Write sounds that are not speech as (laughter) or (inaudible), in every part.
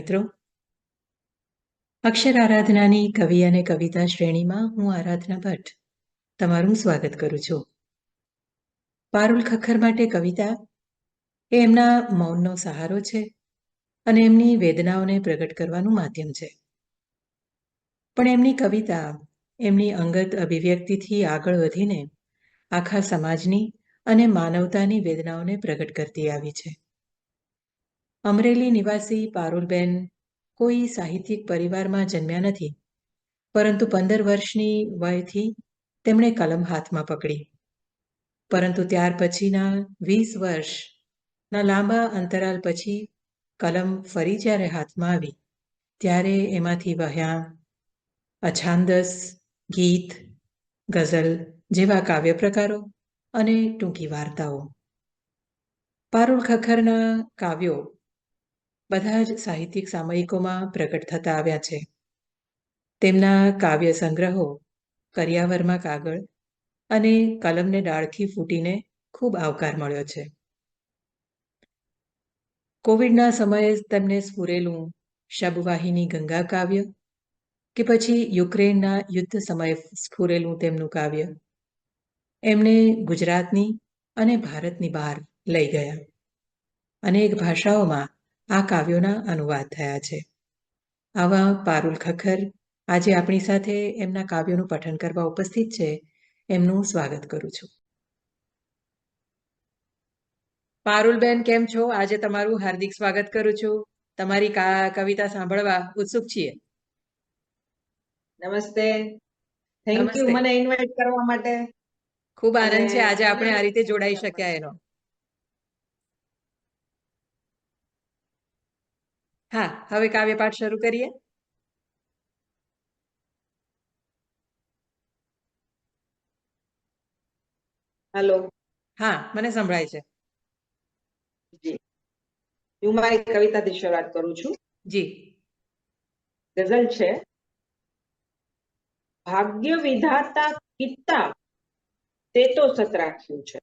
મિત્રો. અક્ષર આરાધનાની કવિ અને કવિતા શ્રેણીમાં હું આરાધના ભટ્ટ. તમારું સ્વાગત કરું છું. પારુલ ખખર માટે કવિતા. એ એમના મૌનનો સહારો છે અને એમની વેદનાઓને પ્રગટ કરવાનું માધ્યમ છે. પણ એમની કવિતા, એમની અંગત અભિવ્યક્તિથી આગળ વધીને આખા સમાજની અને માનવતાની વેદનાઓને પ્રગટ કરતી આવી છે. અમરેલી નિવાસી પારુલબેન કોઈ સાહિત્યિક પરિવારમાં જન્મ્યા નથી. પરંતુ પંદર વર્ષની વયથી તેમણે કલમ હાથમાં પકડી. પરંતુ ત્યાર પછીના વીસ વર્ષના લાંબા અંતરાલ પછી કલમ ફરી જ્યારે હાથમાં આવી, ત્યારે એમાંથી વહ્યા અછાંદસ, ગીત, ગઝલ જેવા કાવ્ય પ્રકારો અને ટૂંકી વાર્તાઓ. પારુલ ખખરના કાવ્યો બધા જ સાહિત્યિક સામયિકોમાં પ્રગટ થતા આવ્યા છે. તેમના કાવ્ય સંગ્રહો, કરિયાવરમાં કાગળ અને કલમને ડાળખી ફૂટીને ખૂબ આવકાર મળ્યો છે. કોવિડના સમયે તેમને સ્ફુરેલું શબવાહિની ગંગા કાવ્ય કે પછી યુક્રેનના યુદ્ધ સમયે સ્ફુરેલું તેમનું કાવ્ય એમણે ગુજરાતની અને ભારતની બહાર લઈ ગયા. અનેક ભાષાઓમાં આ કાવ્યોના અનુવાદ થયા છે. આવા પારુલ ખખર આજે આપણી સાથે એમના કાવ્યોનું પઠન કરવા ઉપસ્થિત છે. એમનું સ્વાગત કરું છું. પારુલબેન કેમ છો? આજે તમારું હાર્દિક સ્વાગત કરું છું. તમારી કવિતા સાંભળવા ઉત્સુક છીએ. નમસ્તે. થેન્ક યુ મને ઇન્વાઇટ કરવા માટે. ખૂબ આનંદ છે. આજે આપણે આ રીતે જોડાઈ શક્યા એનો. હા હવે કાવ્યપાઠ શરૂ કરીએ હેલો હા મને સંભળાય છે જી હું મારી કવિતાથી શરૂઆત કરું છું. જી। ગઝલ છે ભાગ્ય વિધાતા કિત્તા તે તો સત રાખ્યું છે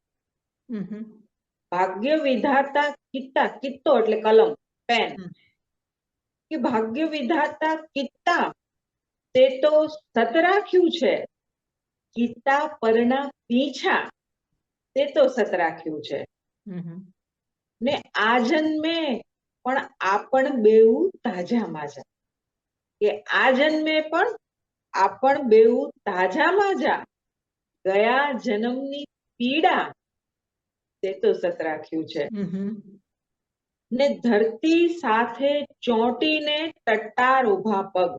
ભાગ્ય વિધાતા કિત્તા કિત્તો એટલે કલમ પેન. કે ભાગ્ય વિધાતા કિત્તા તે તો સત રાખ્યું છે. કિત્તા પરના પીછા તે તો સત રાખ્યું છે ને આ જન્મે પણ આપણ બેવું તાજા માજા. કે આ જન્મે પણ આપણ બેવું તાજા માજા. ગયા જન્મની પીડા તે તો સત રાખ્યું છે ને ધરતી સાથે ચોંટીને ટટ્ટાર ઊભા પગ.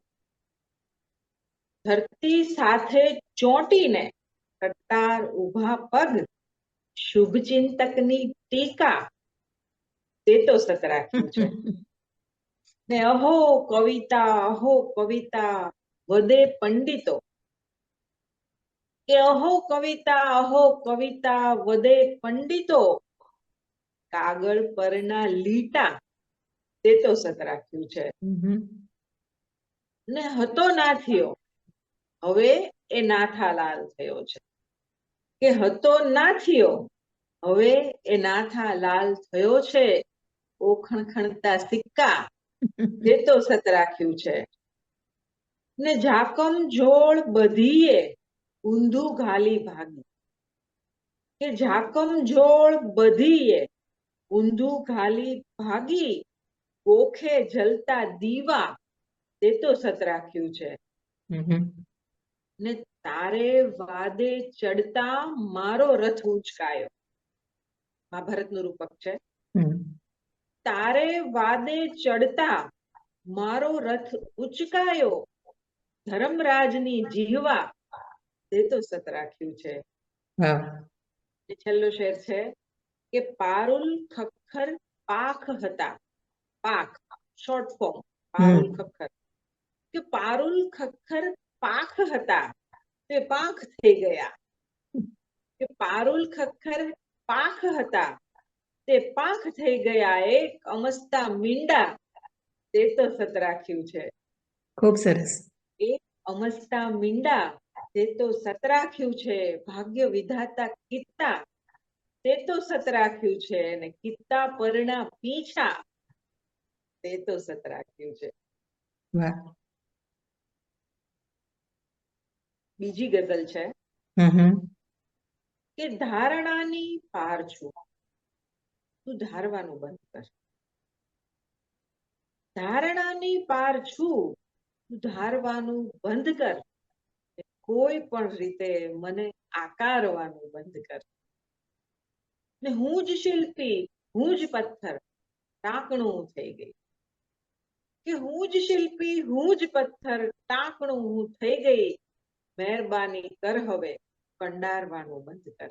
ધરતી સાથે ચોંટીને ટટ્ટાર ઊભા પગ. શુભચિંતકની ટીકા. તે તો સત છે. (laughs) ને અહો કવિતા અહો કવિતા વધે પંડિતો. કે અહો કવિતા અહો કવિતા વધે પંડિતો. કાગળ પરના લીટા તે તો સત રાખ્યું છે. ને હતો ના થયો હવે એ નાથાલાલ થયો છે. કે હતો ના થયો હવે એ નાથા લાલ થયો છે. ઓખણખણતા સિક્કા (laughs) તે તો સત રાખ્યું છે. ને જાકમ જોડ બધીએ ઊંધું ઘાલી ભાગી. કે જાકમ જોડ બધીએ ઊંધું ઘાલી ભાગી ગોખે જલતા દીવા. તે તો સત રાખ્યું છે. ને તારે વાદે ચડતા મારો રથ ઉચકાયો. મહાભારતનું રૂપક છે. તારે વાદે ચડતા મારો રથ ઉચકાયો. ધર્મરાજની જીહવા. તે તો સત રાખ્યું છે. છેલ્લો શેર છે. કે પારુલ ખખર પાખ હતા. પાખ શોર્ટ ફોર્મ પારુલ ખખર કે પારુલ ખખર પાખ હતા તે પાખ થઈ ગયા. કે પારુલ ખખર પાખ હતા તે પાખ થઈ ગયા એક અમસ્તા મીંડા તે તો સત રાખ્યું છે. ખૂબ સરસ. એક અમસ્તા મીંડા તે તો સત રાખ્યું છે. ભાગ્ય વિધાતા કિત્તા તે તો સત રાખ્યું છે અને કિત્તા પરના પીછા. તે તો સત રાખ્યું છે બીજી ગઝલ છે. કે ધારણાની પાર છું. તું ધારવાનું બંધ કર. ધારણાની પાર છું. તું ધારવાનું બંધ કર. કોઈ પણ રીતે મને આકારવાનું બંધ કર. ને હું જ શિલ્પી હું જ પથ્થર ટાંકણું થઈ ગઈ. કે હું જ શિલ્પી હું જ પથ્થર ટાંકણું હું થઈ ગઈ. મહેરબાની કર હવે કંડારવાનું બંધ કર.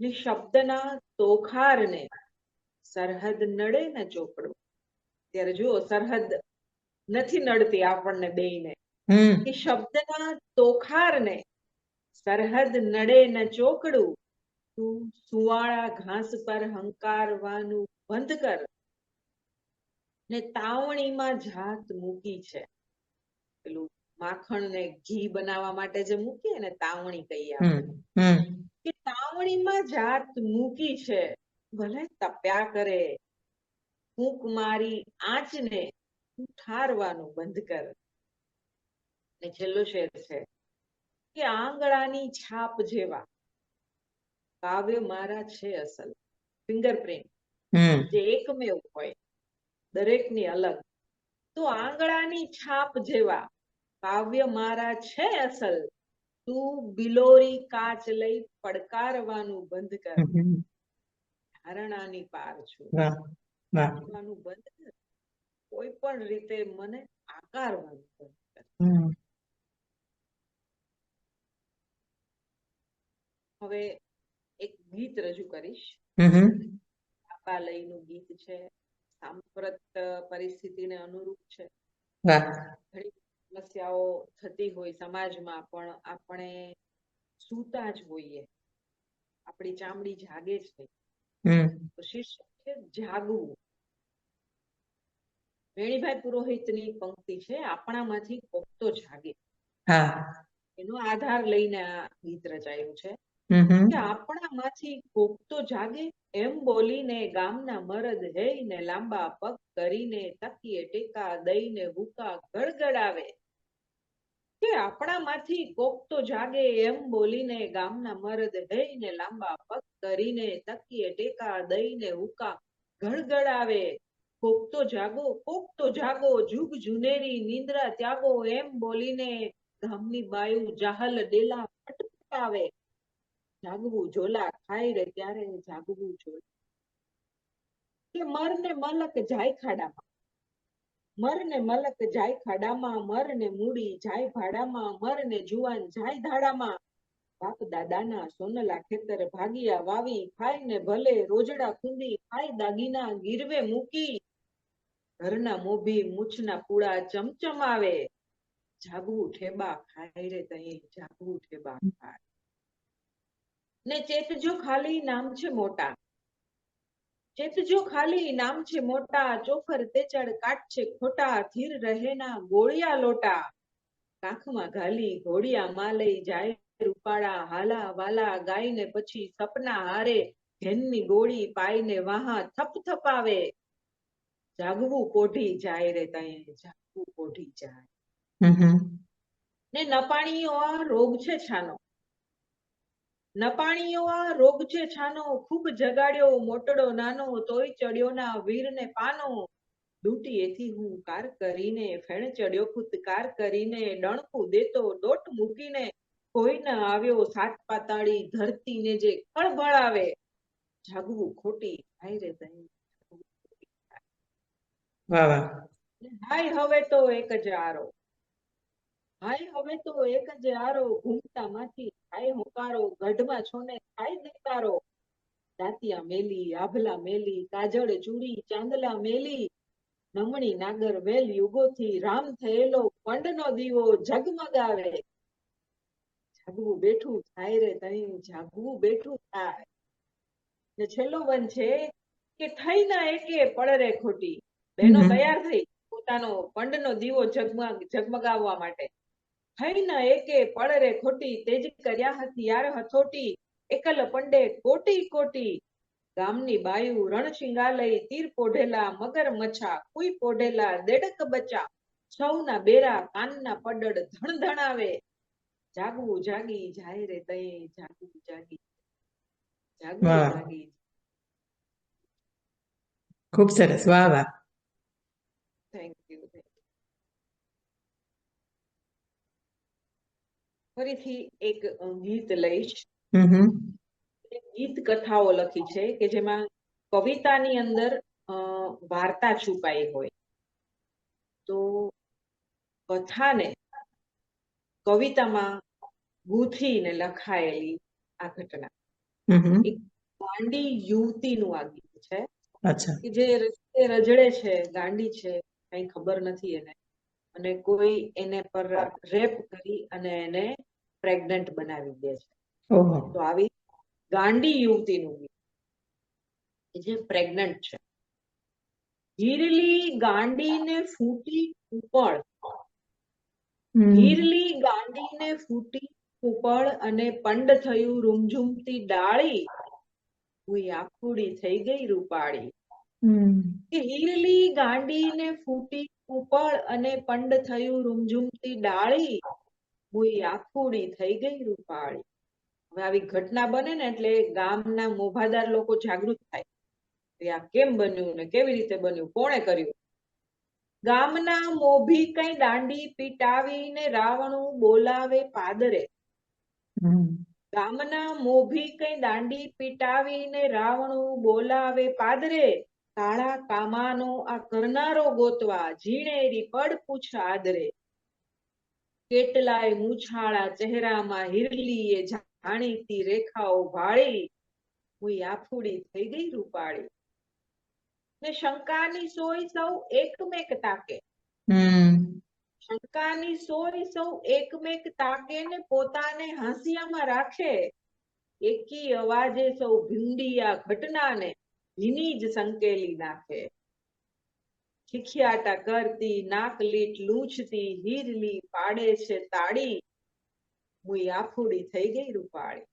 ને શબ્દના તોખારને સરહદ નડે ને ચોપડું. ત્યારે જુઓ સરહદ નથી નડતી આપણને બેયને. ને કે શબ્દના તોખારને સરહદ નડે ને ચોકડું તું સુવાળા ઘાસ પર હંકારવાનું બંધ કર. ને તાવણીમાં જાત મૂકી છે. પેલું માખણ ને ઘી બનાવવા માટે જે મૂકીએ ને તાવણી કહીએ આપણે. કે તાવણીમાં જાત મૂકી છે. ભલે તપ્યા કરે. ફૂંક મારી આંચને ઠારવાનું બંધ કર. ને છેલ્લો શેર છે કે આંગળાની છાપ જેવા કાવ્ય મારા છે અસલ. ફિંગરપ્રિન્ટ જે એકમેવ હોય દરેકની અલગ. તો આંગળાની છાપ જેવા કાવ્ય મારા છે અસલ. તું બિલોરી કાચ લઈ પડકારવાનું બંધ કર. ધારણાની પાર છું. બંધ કર. કોઈ પણ રીતે મને આકારવાનું બંધ કર. હવે ગીત રજૂ કરીશ. હમ. ગીત છે સાંપ્રત પરિસ્થિતિને અનુરૂપ છે. ઘણી સમસ્યાઓ થતી હોય સમાજમાં પણ આપણે સૂતા જ હોઈએ. આપણી ચામડી જાગે છે તો શીર્ષક છે જાગવું. વેણીભાઈ પુરોહિતની પંક્તિ છે આપણામાંથી કોક તો જાગે એનો આધાર લઈને આ ગીત રચાયું છે. આપણામાંથી કોક તો જાગે એમ બોલીને ગામના મરદ હૈને લાંબા પગ કરીને તકીએ ટેકા દઈને હુકા ગળગડાવે કે આપણામાંથી કોક તો જાગે એમ બોલીને ગામના મરદ હૈને લાંબા પગ કરીને તકીએ ટેકા દઈને હુકા ગળગડાવે કોક તો જાગો, કોક તો જાગો, જુગ જુનેરી નિંદ્રા ત્યાગો એમ બોલીને ગામની બાયુ જાહલ ડેલા પટપટાવે જાગવું, ઝોલા ખાઈ રે ત્યારે જાગવું ઝોલા કે મરને મલક જાય ખાડામાં મરને મલક જાય ખાડામાં મરને મૂડી જાય ભાડામાં મરને જુવાન જાય ધાડામાં બાપ દાદાના સોનલા ખેતર ભાગિયા વાવી, ખાઈને ભલે રોજડા ખૂંદી, ખાઈ દાગીના ગીરવે મૂકી. ઘરના મોભી મૂછના પૂળા ચમચમાવે. જાગવું ઠેબા ખાય રે તઈ જાગવું ઠેબા ખાય ને ચેતજો ખાલી નામ છે મોટા. ચેતજો ખાલી નામ છે મોટા ચોખર તેચડ કાટ છે ખોટા ધીર રહેના ગોળિયા લોટા. કાખમાં ઘાલી ઘોડિયા માં લઈ જાય રૂપાળા હાલા વાલા ગાઈને પછી સપના હારે ઘેનની ગોળી પાઈને વાહા થપ થપાવે. જાગવું કોઢી જાય રે તઈ જાગવું કોઢી જાય. ને નપાણીઓ આ રોગ છે છાનો. નપાણીઓ આ રોગ છે છાનો ખૂબ જગાડ્યો મોટડો નાનો તોય ચડ્યો ના વીરને પાનો. ડૂટી એથી હું કાર કરીને ફેણ ચડ્યો ખુદકાર કરીને ડણકું દેતો દોટ મૂકીને કોઈ ન આવ્યો સાત પાતાળી ધરતીને જે ખળભળાવે જાગવું ખોટી હાય રે વાહ વાહ. હાય હવે તો એક જ આરો. હાય હવે તો એક જ આરો. ઘૂમતા માંથી હાય હોકારો ગઢમાં છોને હાય દેકારો દાંતિયા મેલી આભલા મેલી કાજળ ચૂડી ચાંદલા મેલી. નમણી નાગર વેલ યુગોથી રામ થયેલો પંડનો દીવો ઝગમગાવે. જાગવું બેઠું થાય રે તઈ જાગવું બેઠું થાય. ને છેલ્લો વન છે કે થઈ ના એકે પડે રે ખોટી બહેનો તૈયાર થઈ પોતાનો પંડનો દીવો ઝગમગ ઝગમગાવવા માટે. થઈ એકે રે ખોટી તેજ કર્યા હતી યાર હથોટી એકલ પંડે કોટી કોટી. ગામની બાયું રણશિંગાલય તીર પોઢેલા મગર મચ્છા કુઈ પોઢેલા દેડક બચા સૌના બેરા કાનના પડડ ધણધણાવે. જાગવું જાગી જાય રે તય જાગવું જાગી જાગવું જાગી ખૂબ સરસ. વાહ વાહ. થેન્ક યુ ફરીથી એક ગીત લઈશ. ગીત કથાઓ લખી છે કે જેમાં કવિતાની અંદર વાર્તા છુપાઈ હોય. તો કથાને કવિતામાં ગૂંથીને લખાયેલી આ ઘટના. હમ. ગાંડી યુવતીનું આ ગીત છે. કે જે રજડે છે ગાંડી છે કઈ ખબર નથી એને. અને કોઈ એને પર રેપ કરી અને એને પ્રેગ્નન્ટ બનાવી દે છે તો આવી ગાંડી યુવતીનું ગીત જે પ્રેગ્નન્ટ છે હીરલી ગાંડીને ફૂટી કુપળ હમ. હીરલી ગાંડીને ફૂટી કુપળ અને પંડ થયું રૂમઝૂમતી ડાળી હું આખુડી થઈ ગઈ રૂપાળી. હીરલી ગાંડીને ફૂટી કુપળ અને પંડ થયું રૂમઝૂમતી ડાળી ભૂઈ આખુડી થઈ ગઈ રૂપાળી. હવે આવી ઘટના બને ને એટલે ગામના મોભાદાર લોકો જાગૃત થાય. કે આ કેમ બન્યું ને કેવી રીતે બન્યું કોણે કર્યું? ગામના મોભી કઈ દાંડી પીટાવીને રાવણું બોલાવે પાદરે. ગામના મોભી કઈ દાંડી પીટાવીને રાવણું બોલાવે પાદરે. કાળા કામાનો આ કરનારો ગોતવા ઝીણેરી પડ પૂછ આદરે. કેટલાય મૂછાળા ચહેરામાં હિરલીએ જાણીતી રેખાઓ ભાળી. હું આફુડી થઈ ગઈ રૂપાળી. ને શંકાની સોય સૌ એકમેક તાકે. શંકાની સોય સૌ એકમેક તાકે ને પોતાને હાંસિયામાં રાખે. એકી અવાજે સૌ ભીંડિયા ઘટનાને ભીની જ સંકેલી નાખે. ખીખિયાટા કરતી નાકલીટ લૂંછતી હીરલી પાડે છે તાળી. હું આફુડી થઈ ગઈ રૂપાળી.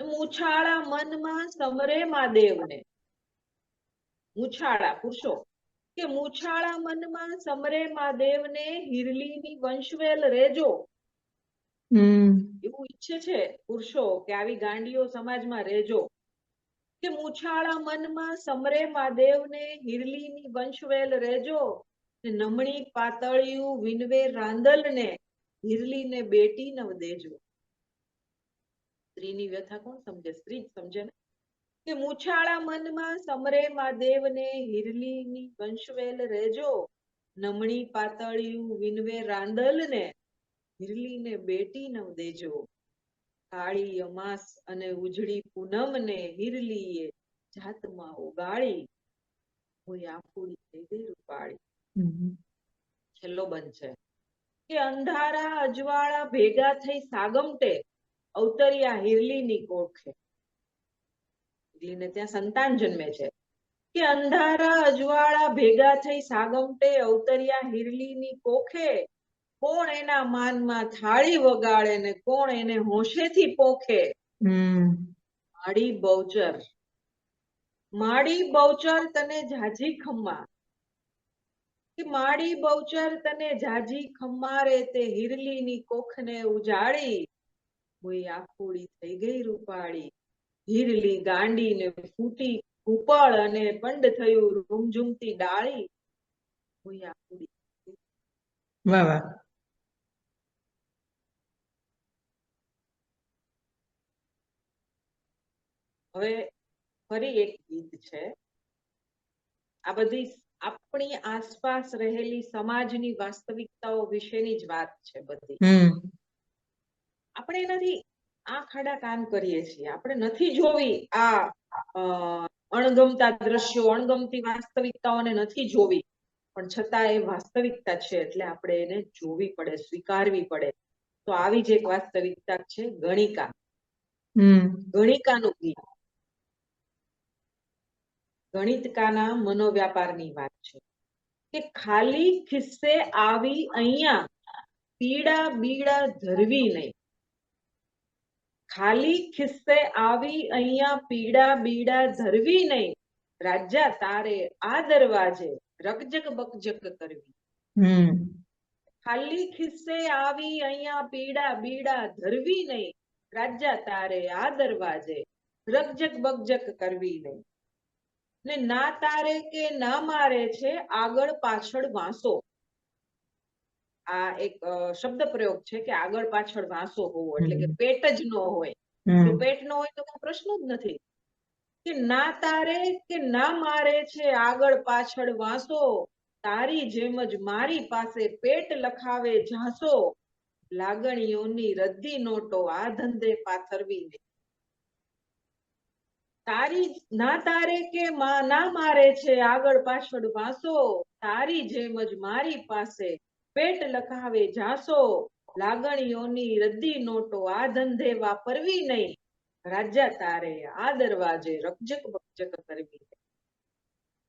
મૂછાળા મનમાં સમરે મહાદેવને મૂછાળા પુરુષો કે મૂછાળા મનમાં સમરે મહાદેવને હિરલીની વંશવેલ રેજો. એવું ઈચ્છે છે પુરુષો કે આવી ગાંડીઓ સમાજમાં રેજો? કે મૂછાળા મનમાં સમરે મહાદેવને હિરલીની વંશવેલ રેજો નમણી પાતળિયું વિનવે રાંદલને હિરલીને બેટી નવ દેજો. સ્ત્રીની વ્યથા કોણ સમજે? સ્ત્રી સમજે ને? કે મૂછાળા મનમાં સમરે મહાદેવને હિરલીની વંશવેલ રેજો નમણી પાતળિયું વિનવે રાંદલને હિરલીને બેટી નવ દેજો. કાળી અમાસ અને ઉજળી પૂનમને હિરલીએ જાતમાં ઉગાડી હોય આફુડી થઈ ગઈ રૂપાળી છેલ્લો બંધ છે. કે અંધારા અજવાળા ભેગા થઈ સાગમટે અવતર્યા હિરલીની કોખે હિરલીને ત્યાં સંતાન જન્મે છે. કે અંધારા અજવાળા ભેગા થઈ સાગમટે અવતર્યા હિરલીની કોખે કોણ એના માનમાં થાળી વગાડે ને કોણ એને હોશેથી પોખે? માડી બહુચર. માડી બહુચર તને જાજી ખમ્મા. કે માડી બહુચર તને જાજી ખમ્મારે તે હિરલીની કોખને ઉજાડી કોઈ આખોડી થઈ ગઈ રૂપાળી. હિરલી ગાંડી ને ફૂટી કૂપળ અને પંડ થયું રૂમઝુમતી ડાળી. કોઈ આખોડી વાહ વાહ. હવે ફરી એક ગીત છે. આ બધી આપણી આસપાસ રહેલી સમાજની વાસ્તવિકતાઓ વિશેની જ વાત છે બધી. આપણે એનાથી આ ખાડા કાન કરીએ છીએ. આપણે નથી જોવી આ અણગમતા દ્રશ્યો અણગમતી વાસ્તવિકતાઓને નથી જોવી. પણ છતાં એ વાસ્તવિકતા છે એટલે આપણે એને જોવી પડે સ્વીકારવી પડે. તો આવી જ એક વાસ્તવિકતા છે ગણિકા. ગણિકાનું ગીત. ગણિતકાના મનોવ્યાપારની વાત છે. કે ખાલી ખિસ્સે આવી અહીંયા પીડા બીડા ધરવી નહીં. ખાલી ખિસ્સે આવી અહીંયા પીડા બીડા ધરવી નહીં. રાજા તારે આ દરવાજે રકજક બકજક કરવી. ખાલી ખિસ્સે આવી અહીંયા પીડા બીડા ધરવી નહીં. રાજા તારે આ દરવાજે રકજક બકજક કરવી નહીં. ને ના તારે કે ના મારે છે આગળ પાછળ વાંસો. આ એક શબ્દ પ્રયોગ છે કે આગળ પાછળ વાંસો હોવો એટલે કે પેટ જ ન હોય. પેટ ન હોય તો કોઈ પ્રશ્ન જ નથી. કે ના તારે કે ના મારે છે આગળ પાછળ વાંસો. તારી જેમ જ મારી પાસે પેટ લખાવે ઝાંસો. લાગણીઓની રદ્દી નોટો આ ધંધે પાથરવી નહીં તારી, ના તારે કે ના મારે છે, આગળ પાછળ વાંસો તારી જેમ જ મારી પાસે પેટ લખાવે જાસો. લાગણીઓની રદ્દી નોટો આ ધંધે વાપરવી નહીં. રાજા તારે આ દરવાજે રકજક બકજક કરવી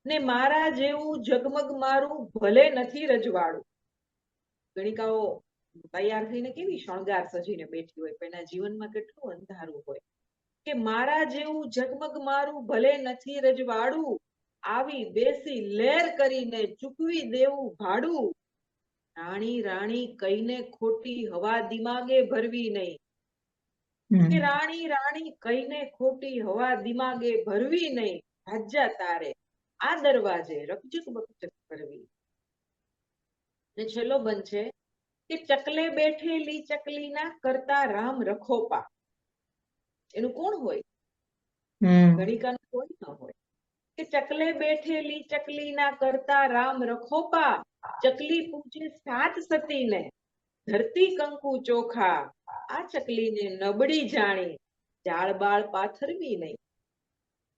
ને મારા જેવું જગમગ મારું ભલે નથી રજવાડું. ગણિકાઓ તૈયાર થઈને કેવી શણગાર સજીને બેઠી હોય, પણ એના જીવનમાં કેટલું અંધારું હોય. કે મારા જેવું જગમગ મારું ભલે નથી રજવાડું આવી બેસી લેર કરીને ચૂકવી દેવું ભાડું. રાણી રાણી કહીને ખોટી હવા દિમાગે ભરવી નહીં. કે રાણી રાણી કઈને ખોટી હવા દિમાગે ભરવી નહીં. રાજા તારે. આ દરવાજે રકજક બકજક કરવી. ને છેલ્લો બંધ છે કે ચકલે બેઠેલી ચકલીના કરતા રામ રખોપા. એનું કોણ હોય? ગણિકાનું કોઈ ન હોય. કે ચકલે બેઠેલી ચકલીના કરતા રામ રખોપા ચકલી પૂજે સાત સતીને. ધરતી કંકુ ચોખા. આ ચકલીને નબળી જાણી. જાળ બાળ પાથરવી નહીં.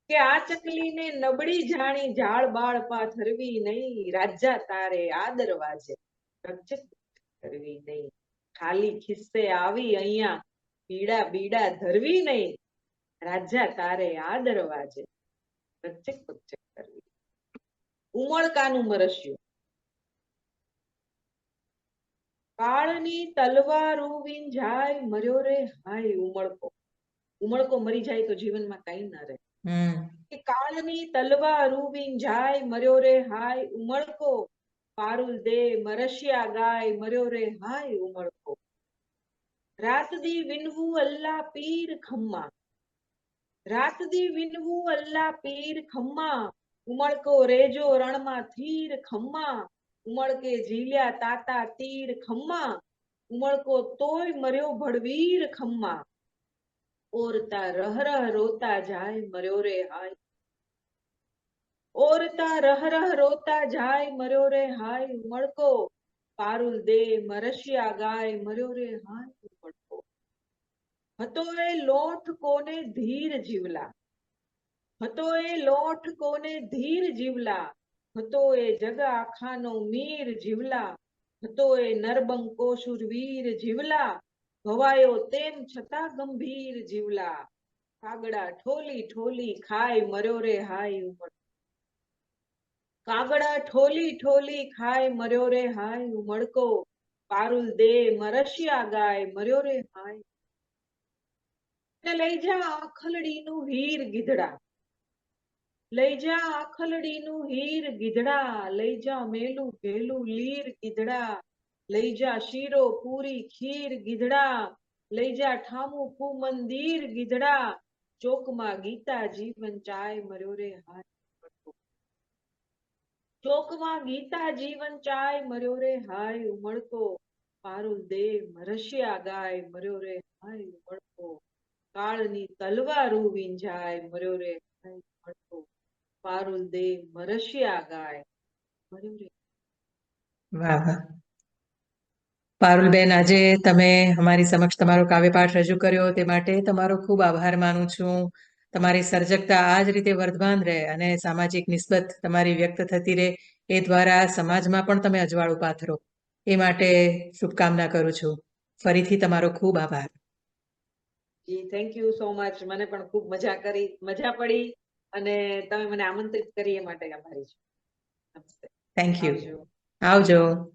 કે આ ચકલીને નબળી જાણી જાળ બાળ પાથરવી નહીં. રાજા તારે આ દરવાજે કરવી નહીં. ખાલી ખિસ્સે આવી અહીંયા પીડા બીડા ધરવી નહીં. રાજા તારે આ દરવાજે પ્રત્યેક પ્રત્યેક કરવી. ઉમળકાનું મરસ્યું. કાળની તલવારું જાય મર્યો રે હાય ઉમળકો. ઉમળકો મરી જાય તો જીવનમાં કઈ ના રહે. કે કાળની તલવારું જાય મર્યો રે હાય ઉમળકો. પારુલ દે મરશિયા ગાય મર્યો રે હાય ઉમળકો. રાત દી વિનવું અલ્લા પીર ખમ્મા. રાત દી વિનવું અલ્લા પીર ખમ્મા. ઉમળકો રેજો રણમાં થીર ખમ્મા. ઉમળકે ઝીલ્યા તાતા તીર ખમ્મા. ઉમળકો તોય મર્યો ભડવીર ખમ્મા. ઓરતા રહ રહ રોતા જાય મર્યો રે હાય. ઓરતા રહ રહ રોતા જાય મર્યો રે હાય ઉમળકો. પારુલ દે મરશિયા ગાય મર્યો રે હાય પડકો હતો એ લોઠ કોને ધીર જીવલા? હતો એ લોઠ કોને ધીર જીવલા? હતો એ જગ આખાનો મીર જીવલા? હતો એ નરબંકો શુરવીર જીવલા? ભવાયો તેમ છતાં ગંભીર જીવલા? કાગડા ઠોલી ઠોલી ખાય મર્યો રે હાય ઉમળ કાગડા ઠોલી ઠોલી ખાય, મર્યો રે હાય ઉમળકો પારુલ દે મરશિયા ગાય, મર્યો રે હાય. લઈ જા આખલડીનું હીર ગીધડા. લઈ જા આખલડીનું હીર ગીધડા. લઈ જા મેલું ભેલું લીર ગીધડા. લઈ જા શીરો, પૂરી, ખીર ગીધડા. લઈ જા ઠામું કુ મંદિર ગીધડા. ચોકમાં ગીતા, જીવન ચાય, મર્યો રે હાય. ચોકમાં ગીતા જીવન ચાય મર્યો રે હાય ઉમળકો. પારુલ દેહ મરશિયા ગાય મર્યો રે હાય ઉમળકો. કાળની તલવારું વિંજાય મર્યો રે હાય ઉમળકો. પારુલ દે મરશિયા ગાય મર્યો રે. વાહ. પારુલબેન, આજે તમે અમારી સમક્ષ તમારો કાવ્યપાઠ રજૂ કર્યો તે માટે તમારો ખૂબ આભાર માનું છું. તમારી સર્જકતા આ જ રીતે વર્ધમાન રહે અને સામાજિક નિસ્બત તમારી વ્યક્ત થતી રહે એ દ્વારા સમાજમાં પણ તમે અજવાળું પાથરો. એ માટે શુભકામના કરું છું. ફરીથી તમારો ખૂબ આભાર. જી થેન્ક યુ સો મચ મને પણ ખૂબ મજા કરી મજા પડી અને તમે મને આમંત્રિત કરી એ માટે આભારી છું. થેન્ક યુ આવજો. આવજો.